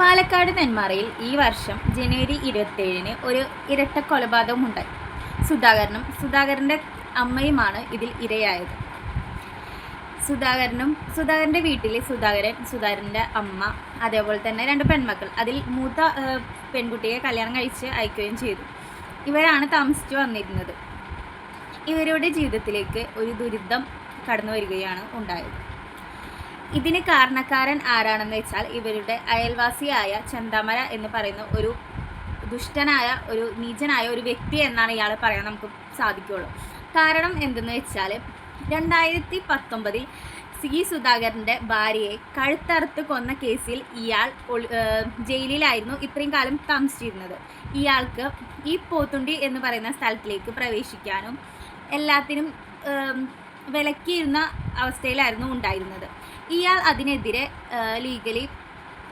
പാലക്കാട് നെന്മാറയിൽ ഈ വർഷം ജനുവരി ഇരുപത്തേഴിന് ഒരു ഇരട്ട കൊലപാതകം ഉണ്ടായി സുധാകരനും സുധാകരന്റെ അമ്മയുമാണ് ഇതിൽ ഇരയായത്. സുധാകരനും സുധാകരന്റെ വീട്ടിൽ സുധാകരൻ സുധാകരന്റെ അമ്മ അതേപോലെ തന്നെ രണ്ട് പെൺമക്കൾ അതിൽ മൂത്ത പെൺകുട്ടിയെ കല്യാണം കഴിച്ച് അയക്കുകയും ചെയ്തു. ഇവരാണ് താമസിച്ചു വന്നിരുന്നത്. ഇവരുടെ ജീവിതത്തിലേക്ക് ഒരു ദുരിതം കടന്നു വരികയാണ് ഉണ്ടായത്. ഇതിന് കാരണക്കാരൻ ആരാണെന്ന് വെച്ചാൽ ഇവരുടെ അയൽവാസിയായ ചന്താമര എന്ന് പറയുന്ന ഒരു ദുഷ്ടനായ ഒരു നീചനായ ഒരു വ്യക്തി എന്നാണ് ഇയാൾ പറയാൻ നമുക്ക് സാധിക്കുള്ളൂ. കാരണം എന്തെന്ന് വെച്ചാൽ രണ്ടായിരത്തി പത്തൊമ്പതിൽ സി. സുധാകരന്റെ ഭാര്യയെ കഴുത്തറുത്ത് കൊന്ന കേസിൽ ഇയാൾ ജയിലിലായിരുന്നു ഇത്രയും കാലം താമസിച്ചിരുന്നത്. ഇയാൾക്ക് ഈ പോത്തുണ്ടി എന്ന് പറയുന്ന സ്ഥലത്തിലേക്ക് പ്രവേശിക്കാനും എല്ലാത്തിനും വിലക്കിയിരുന്ന അവസ്ഥയിലായിരുന്നു ഉണ്ടായിരുന്നത്. ഇയാൾ അതിനെതിരെ ലീഗലി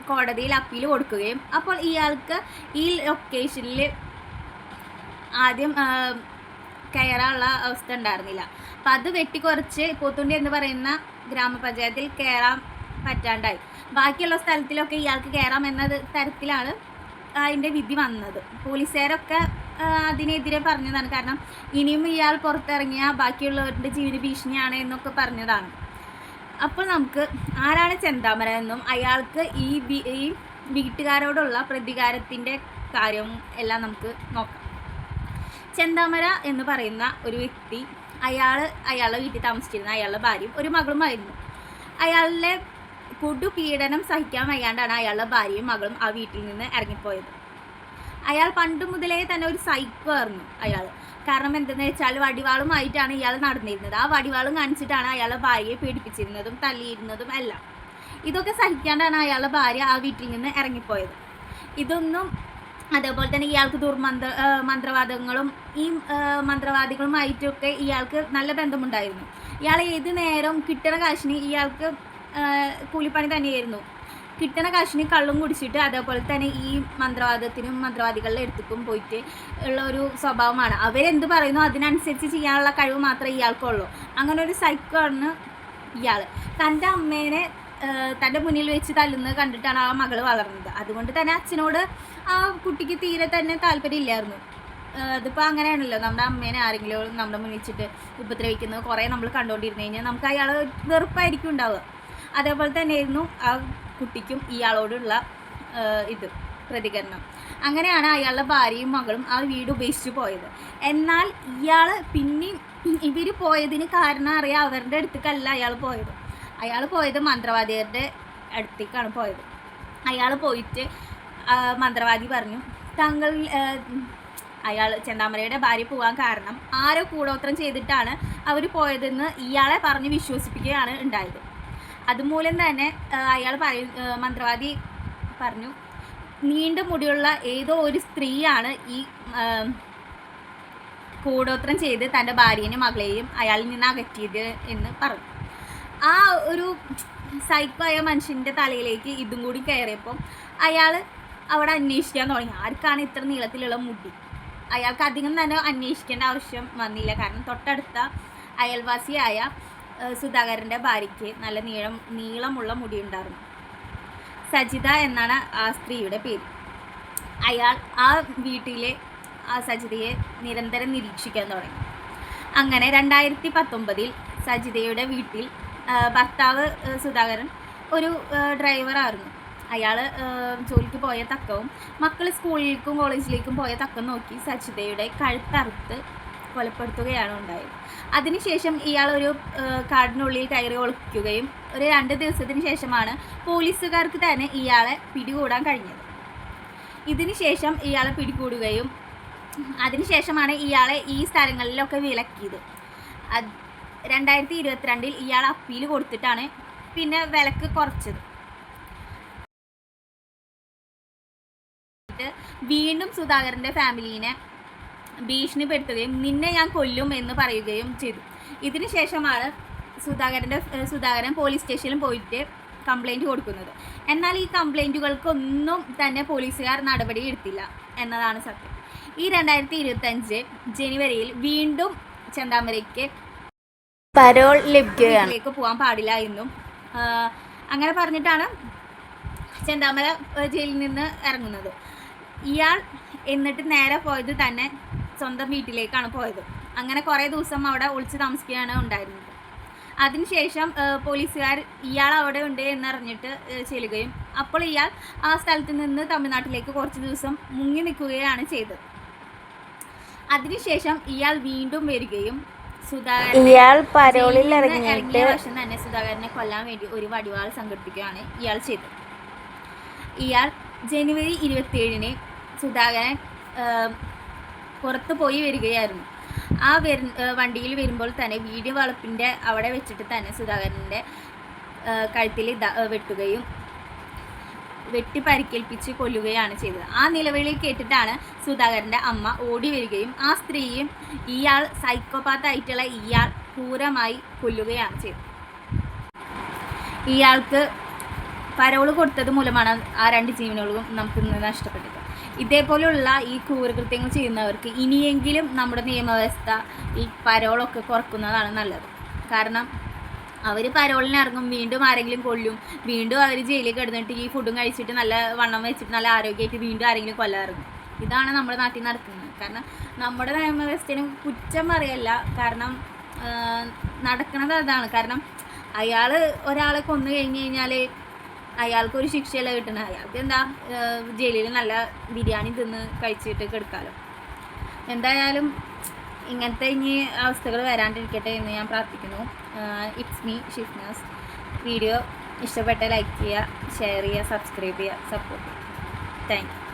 കോടതിയിൽ അപ്പീൽ കൊടുക്കുകയും അപ്പോൾ ഇയാൾക്ക് ഈ ലൊക്കേഷനിൽ ആദ്യം കയറാനുള്ള അവസ്ഥ ഉണ്ടായിരുന്നില്ല. അപ്പം അത് വെട്ടിക്കുറച്ച് പോത്തുണ്ടി എന്ന് പറയുന്ന ഗ്രാമപഞ്ചായത്തിൽ കയറാൻ പറ്റാണ്ടായി. ബാക്കിയുള്ള സ്ഥലത്തിലൊക്കെ ഇയാൾക്ക് കയറാം എന്ന തരത്തിലാണ് അതിന്റെ വിധി വന്നത്. പോലീസുകാരൊക്കെ അതിനെതിരെ പറഞ്ഞതാണ്. കാരണം ഇനിയും ഇയാൾ പുറത്തിറങ്ങിയാൽ ബാക്കിയുള്ളവരുടെ ജീവിത ഭീഷണിയാണ് എന്നൊക്കെ പറഞ്ഞതാണ്. അപ്പോൾ നമുക്ക് ആരാണ് ചെന്താമര എന്നും അയാൾക്ക് ഈ ഈ വീട്ടുകാരോടുള്ള പ്രതികാരത്തിന്റെ കാര്യവും എല്ലാം നമുക്ക് നോക്കാം. ചെന്താമര എന്ന് പറയുന്ന ഒരു വ്യക്തി അയാൾ അയാളുടെ വീട്ടിൽ താമസിച്ചിരുന്ന അയാളുടെ ഭാര്യയും ഒരു മകളുമായിരുന്നു അയാളുടെ കൊടുപീഡനം സഹിക്കാൻ വയ്യാണ്ടാണ് അയാളുടെ ഭാര്യയും മകളും ആ വീട്ടിൽ നിന്ന് ഇറങ്ങിപ്പോയത്. അയാൾ പണ്ട് മുതലേ തന്നെ ഒരു സൈക്കോ ആയിരുന്നു അയാൾ. കാരണം എന്തെന്ന് വെച്ചാൽ വടിവാളുമായിട്ടാണ് ഇയാൾ നടന്നിരുന്നത്. ആ വടിവാളും കാണിച്ചിട്ടാണ് അയാളുടെ ഭാര്യയെ പീഡിപ്പിച്ചിരുന്നതും തല്ലിയിരുന്നതും എല്ലാം. ഇതൊക്കെ സഹിക്കാണ്ടാണ് അയാളുടെ ഭാര്യ ആ വീട്ടിൽ നിന്ന് ഇറങ്ങിപ്പോയത്. ഇതൊന്നും അതേപോലെ തന്നെ ഇയാൾക്ക് ദുർമന്ത്ര മന്ത്രവാദങ്ങളും ഈ മന്ത്രവാദികളുമായിട്ടൊക്കെ ഇയാൾക്ക് നല്ല ബന്ധമുണ്ടായിരുന്നു. ഇയാൾ ഏത് നേരം കിട്ടണ കാശിന് ഇയാൾക്ക് കൂലിപ്പണി തന്നെയായിരുന്നു. കിട്ടണ കാശിന് കള്ളും കുടിച്ചിട്ട് അതേപോലെ തന്നെ ഈ മന്ത്രവാദത്തിനും മന്ത്രവാദികളുടെ അടുത്തേക്കും പോയിട്ട് ഉള്ള ഒരു സ്വഭാവമാണ്. അവരെന്ത് പറയുന്നു അതിനനുസരിച്ച് ചെയ്യാനുള്ള കഴിവ് മാത്രമേ ഇയാൾക്കുള്ളൂ. അങ്ങനെ ഒരു സൈക്കോ ആണ് ഇയാൾ തന്റെ അമ്മേനെ തന്റെ മുന്നിൽ വെച്ച് തല്ലുന്നത് കണ്ടിട്ടാണ് ആ മകൾ വളർന്നത്. അതുകൊണ്ട് തന്നെ അച്ഛനോട് ആ കുട്ടിക്ക് തീരെ തന്നെ താല്പര്യമില്ലായിരുന്നു അതിപ്പോൾ അങ്ങനെയാണല്ലോ. നമ്മുടെ അമ്മേനെ ആരെങ്കിലും നമ്മുടെ മുന്നിൽ വെച്ചിട്ട് ഉപദ്രവിക്കുന്നത് കുറേ നമ്മൾ കണ്ടുകൊണ്ടിരുന്നു കഴിഞ്ഞാൽ നമുക്ക് അയാൾ വെറുപ്പായിരിക്കും ഉണ്ടാവുക. അതേപോലെ തന്നെയായിരുന്നു ആ കുട്ടിക്കും ഇയാളോടുള്ള ഇത് പ്രതികരണം. അങ്ങനെയാണ് അയാളുടെ ഭാര്യയും മകളും ആ വീട് ഉപേക്ഷിച്ച് പോയത്. എന്നാൽ ഇയാൾ പിന്നെയും ഇവർ പോയതിന് കാരണം അറിയാം അവരുടെ അടുത്തേക്കല്ല അയാൾ പോയത്. അയാൾ പോയത് മന്ത്രവാദികളുടെ അടുത്തേക്കാണ് പോയത്. അയാൾ പോയിട്ട് മന്ത്രവാദി പറഞ്ഞു താങ്കൾ അയാൾ ചെന്താമരയുടെ ഭാര്യ പോകാൻ കാരണം ആരോ കൂടോത്രം ചെയ്തിട്ടാണ് അവർ പോയതെന്ന് ഇയാളെ പറഞ്ഞ് വിശ്വസിപ്പിക്കുകയാണ് ഉണ്ടായത്. അതുമൂലം തന്നെ അയാൾ പറയും മന്ത്രവാദി പറഞ്ഞു നീണ്ട മുടിയുള്ള ഏതോ ഒരു സ്ത്രീയാണ് ഈ കൂടോത്രം ചെയ്ത് തന്റെ ഭാര്യനെയും മകളെയും അയാളിൽ നിന്ന് അകറ്റിയത് എന്ന് പറഞ്ഞു. ആ ഒരു സൈക്കോ ആയ മനുഷ്യന്റെ തലയിലേക്ക് ഇതും കൂടി കയറിയപ്പോൾ അയാൾ അവിടെ അന്വേഷിക്കാൻ തുടങ്ങി. ആർക്കാണ് ഇത്ര നീളത്തിലുള്ള മുടി? അയാൾക്ക് അധികം തന്നെ അന്വേഷിക്കേണ്ട ആവശ്യം വന്നില്ല. കാരണം തൊട്ടടുത്ത അയൽവാസിയായ സുധാകരന്റെ ഭാര്യയ്ക്ക് നല്ല നീളം നീളമുള്ള മുടി ഉണ്ടായിരുന്നു സജിത എന്നാണ് ആ സ്ത്രീയുടെ പേര്. അയാൾ ആ വീട്ടിലെ ആ സജിതയെ നിരന്തരം നിരീക്ഷിക്കാൻ തുടങ്ങി. അങ്ങനെ രണ്ടായിരത്തി പത്തൊമ്പതിൽ സജിതയുടെ വീട്ടിൽ ഭർത്താവ് സുധാകരൻ ഒരു ഡ്രൈവറായിരുന്നു അയാൾ ജോലിക്ക് പോയ തക്കവും മക്കൾ സ്കൂളിലേക്കും കോളേജിലേക്കും പോയ തക്കം നോക്കി സജിതയുടെ കഴുത്തറുത്ത് കൊലപ്പെടുത്തുകയാണ് ഉണ്ടായത്. അതിനുശേഷം ഇയാൾ ഒരു കാടിനുള്ളിൽ കയറി ഒളിക്കുകയും ഒരു രണ്ട് ദിവസത്തിന് ശേഷമാണ് പോലീസുകാർക്ക് തന്നെ ഇയാളെ പിടികൂടാൻ കഴിഞ്ഞത്. ഇതിനുശേഷം ഇയാളെ പിടികൂടുകയും അതിനുശേഷമാണ് ഇയാളെ ഈ സ്ഥലങ്ങളിലൊക്കെ വിലക്കിയത്. അത് രണ്ടായിരത്തി ഇരുപത്തിരണ്ടിൽ ഇയാൾ അപ്പീൽ കൊടുത്തിട്ടാണ് പിന്നെ വിലക്ക് കുറച്ചത്. വീണ്ടും സുധാകരന്റെ ഫാമിലീനെ ഭീഷണിപ്പെടുത്തുകയും നിന്നെ ഞാൻ കൊല്ലും എന്ന് പറയുകയും ചെയ്തു. ഇതിന് ശേഷമാണ് സുധാകരന്റെ സുധാകരൻ പോലീസ് സ്റ്റേഷനിൽ പോയിട്ട് കംപ്ലൈന്റ് കൊടുക്കുന്നത്. എന്നാൽ ഈ കംപ്ലൈന്റുകൾക്കൊന്നും തന്നെ പോലീസുകാർ നടപടി എടുത്തില്ല എന്നതാണ് സത്യം. ഈ രണ്ടായിരത്തി ഇരുപത്തഞ്ച് ജനുവരിയിൽ വീണ്ടും ചെന്താമരയ്ക്ക് പരോൾ ലഭിക്കുകയാണ്. പോകാൻ പാടില്ല എന്നും അങ്ങനെ പറഞ്ഞിട്ടാണ് ചെന്താമര ജയിലിൽ നിന്ന് ഇറങ്ങുന്നത്. ഇയാൾ എന്നിട്ട് നേരെ പോയത് തന്നെ സ്വന്തം വീട്ടിലേക്കാണ് പോയത്. അങ്ങനെ കുറേ ദിവസം അവിടെ ഒളിച്ച് താമസിക്കുകയാണ് ഉണ്ടായിരുന്നത്. അതിനുശേഷം പോലീസുകാർ ഇയാൾ അവിടെ ഉണ്ട് എന്നറിഞ്ഞിട്ട് ചെല്ലുകയും അപ്പോൾ ഇയാൾ ആ സ്ഥലത്ത് നിന്ന് തമിഴ്നാട്ടിലേക്ക് കുറച്ച് ദിവസം മുങ്ങി നിൽക്കുകയാണ് ചെയ്തത്. അതിനുശേഷം ഇയാൾ വീണ്ടും വരികയും ഇയാൾ പരോളിൽ ഇറങ്ങിയ വർഷം തന്നെ സുധാകരനെ കൊല്ലാൻ വേണ്ടി ഒരു വടിവാൾ സംഘടിപ്പിക്കുകയാണ് ഇയാൾ ചെയ്തത്. ഇയാൾ ജനുവരി ഇരുപത്തിയേഴിന് സുധാകരൻ പുറത്ത് പോയി വരികയായിരുന്നു. ആ വരു വണ്ടിയിൽ വരുമ്പോൾ തന്നെ വീഡിയോ വളപ്പിന്റെ അവിടെ വെച്ചിട്ട് തന്നെ സുധാകരന്റെ കഴുത്തിൽ വെട്ടുകയും വെട്ടി പരിക്കേൽപ്പിച്ച് കൊല്ലുകയാണ് ചെയ്തത്. ആ നിലവിളി കേട്ടിട്ടാണ് സുധാകരന്റെ അമ്മ ഓടി വരികയും ആ സ്ത്രീയും ഇയാൾ സൈക്കോപാത്തായിട്ടുള്ള ഇയാൾ ക്രൂരമായി കൊല്ലുകയാണ് ചെയ്തത്. ഇയാൾക്ക് പരോൾ കൊടുത്തത് മൂലമാണ് ആ രണ്ട് ജീവനുകളും നമുക്ക് ഇന്ന് നഷ്ടപ്പെട്ടത്. ഇതേപോലെയുള്ള ഈ ക്രൂരകൃത്യങ്ങൾ ചെയ്യുന്നവർക്ക് ഇനിയെങ്കിലും നമ്മുടെ നിയമവ്യവസ്ഥ ഈ പരോളൊക്കെ കുറക്കുന്നതാണ് നല്ലത്. കാരണം അവർ പരോളിന് ഇറങ്ങും വീണ്ടും ആരെങ്കിലും കൊല്ലും വീണ്ടും അവർ ജയിലിൽ കിടന്നിട്ട് ഈ ഫുഡും കഴിച്ചിട്ട് നല്ല വണ്ണം വെച്ചിട്ട് നല്ല ആരോഗ്യമായിട്ട് വീണ്ടും ആരെങ്കിലും കൊല്ലാറുണ്ട്. ഇതാണ് നമ്മുടെ നാട്ടിൽ നടക്കുന്നത്. കാരണം നമ്മുടെ നിയമവ്യവസ്ഥയും കുറ്റം പറയല്ല. കാരണം നടക്കുന്നത് അതാണ്. കാരണം അയാൾ ഒരാളെ കൊന്നു കഴിഞ്ഞ് കഴിഞ്ഞാൽ അയാൾക്കൊരു ശിക്ഷയല്ല കിട്ടണത് അയാൾക്ക് എന്താ ജയിലിൽ നല്ല ബിരിയാണി തിന്ന് കഴിച്ചിട്ട് കെടുക്കാലോ എന്തായാലും ഇങ്ങനത്തെ ഇനി അവസ്ഥകൾ വരാണ്ടിരിക്കട്ടെ എന്ന് ഞാൻ പ്രാർത്ഥിക്കുന്നു. ഇറ്റ്സ് മീ ഷിഫ്നാസ് വീഡിയോ ഇഷ്ടപ്പെട്ട ലൈക്ക് ചെയ്യുക ഷെയർ ചെയ്യുക സബ്സ്ക്രൈബ് ചെയ്യുക സപ്പോർട്ട് ചെയ്യുക. Thank you